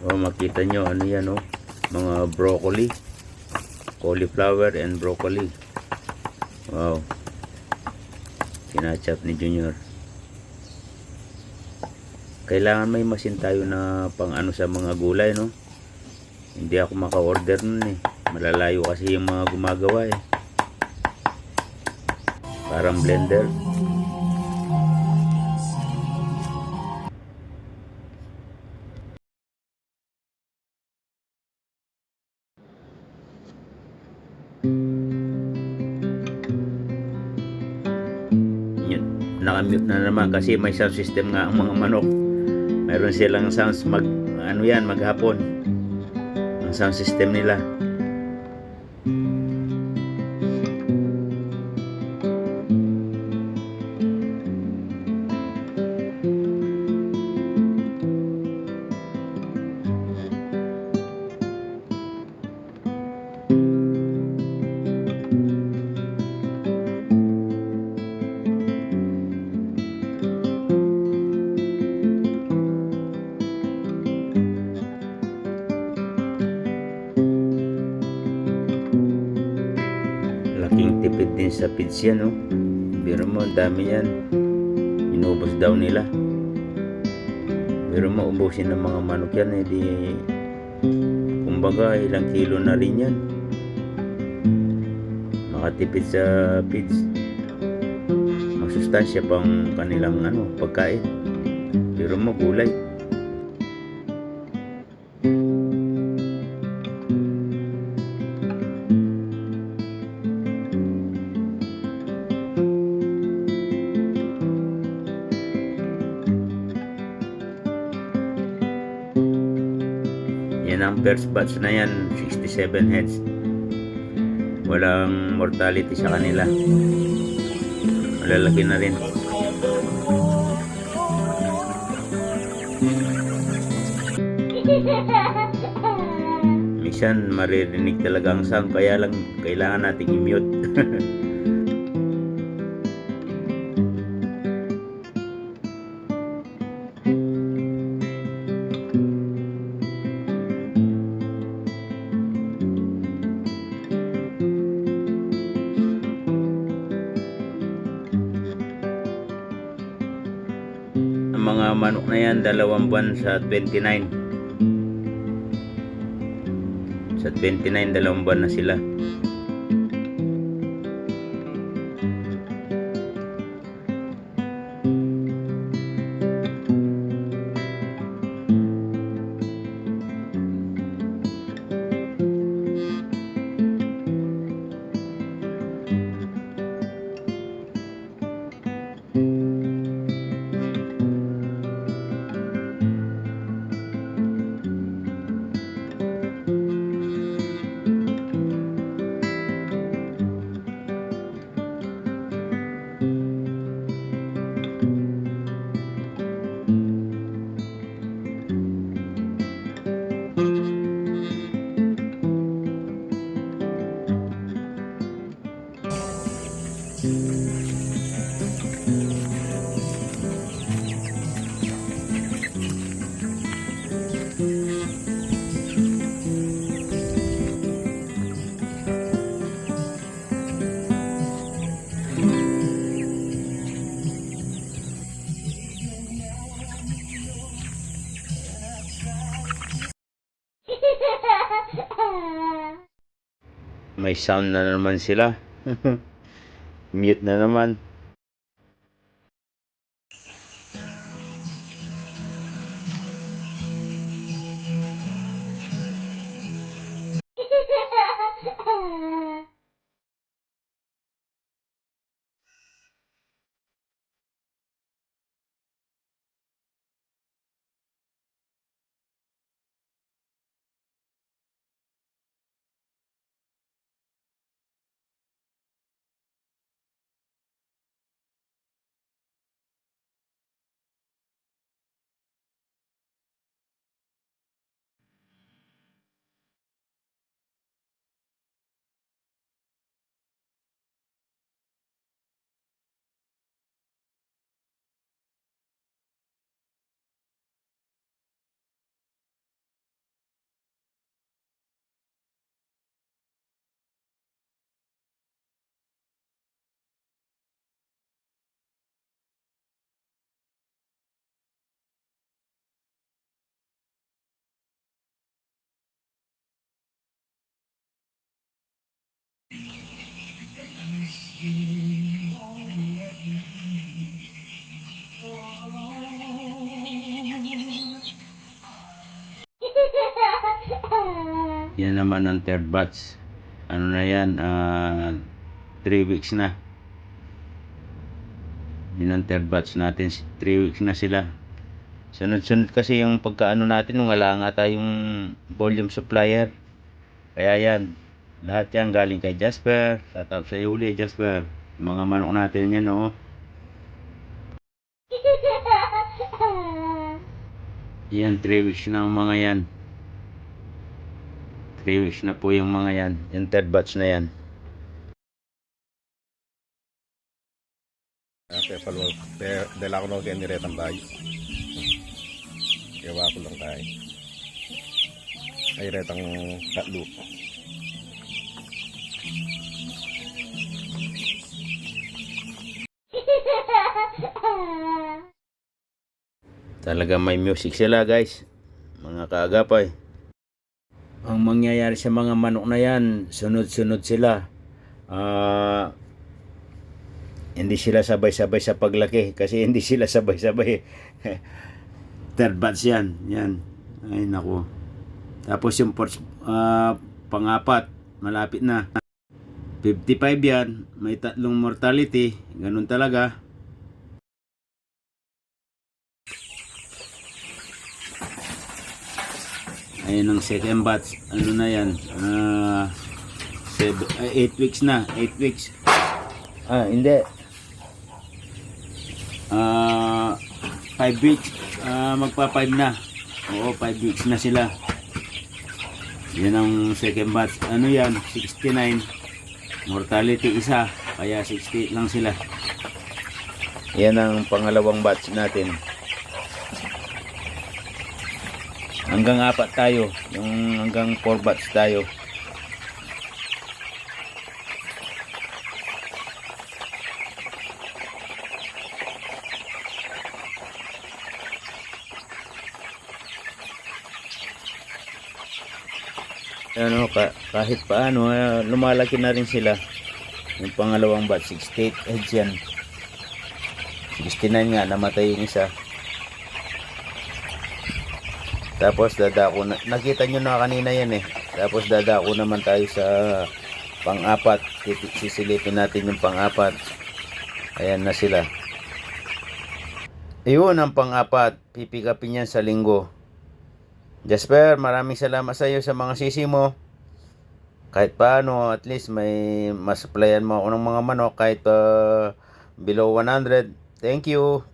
Oh, makita nyo, ano yan, oh. Mga broccoli. Cauliflower and broccoli. Wow. Sinachap ni Junior. Kailangan may masin tayo na pang ano sa mga gulay, no? Hindi ako maka-order nun eh. Malalayo kasi yung mga gumagawa eh. Parang blender. Yun. Nakamute na naman kasi may sound system nga ang mga manok. Mayroon silang sounds mag ano yan maghapon. Ang sound system nila. Sa feeds yan, no? Pero mo, dami yan. Inubos daw nila. Pero mo, ubusin ng mga manok yan, eh, di... Kumbaga, ilang kilo na rin yan. Makatipid sa feeds. Masustansya pang kanilang ano, pagkain. Pero mo, gulay. Yan ang first batch na yan, 67 heads. Walang mortality sa kanila. Malalaki na rin. Minsan maririnig talaga ang sound kaya lang kailangan nating i-mute. mga manok na yan, dalawang buwan sa 29. Sa 29, dalawang buwan na sila. May sound na naman sila. Mute na naman. Yan naman ang third batch. Ano na yan? 3 weeks na. Yun ang third batch natin. 3 weeks na sila. Sunod-sunod kasi yung pagkaano natin wala nga tayong volume supplier. Kaya yan. Lahat yan galing kay Jasper. Tatap sa uli, Jasper. Mga manok natin yan, oh. Yan, 3 weeks na ang mga yan. 3 weeks na po yung mga yan. Yung third batch na yan. Kaya palo, kaya dala ko na kaya niretang bayo. Gawa ko lang tayo. Ay retang tatlo. Talaga may music sila guys. Mga kaagapay. Ang mangyayari sa mga manok na yan, sunod-sunod sila. Ah, hindi sila sabay-sabay sa paglaki kasi hindi sila sabay-sabay. Third batch yan. Yan. Ay nako. Tapos yung fourth, ah, pangapat, malapit na. 55 yan. May tatlong mortality. Ganun talaga. Ayun ang second batch. Ano na yan? Ah, 8 weeks na. 8 weeks. Ah, hindi. Ah, 5 weeks. Ah, magpa 5 na. Oo, 5 weeks na sila. Yan ang second batch. Ano yan? 69. Mortality isa. Kaya 60 lang sila. Yan ang pangalawang batch natin. Hanggang apat tayo. Yung hanggang 4 batch tayo. ano ka, kahit paano eh, lumalaki na rin sila yung pangalawang batch 68 heads yan 69 nga namatay yung isa tapos dadako na nakita nyo na kanina yan eh tapos dadako naman tayo sa pang-apat sisilipin natin yung pang-apat ayan na sila ayun ang pang-apat pipikapin yan sa linggo Jasper, maraming salamat sa iyo sa mga sisi mo. Kahit paano, at least may masupplyan mo ako ng mga manok kahit uh, below 100. Thank you.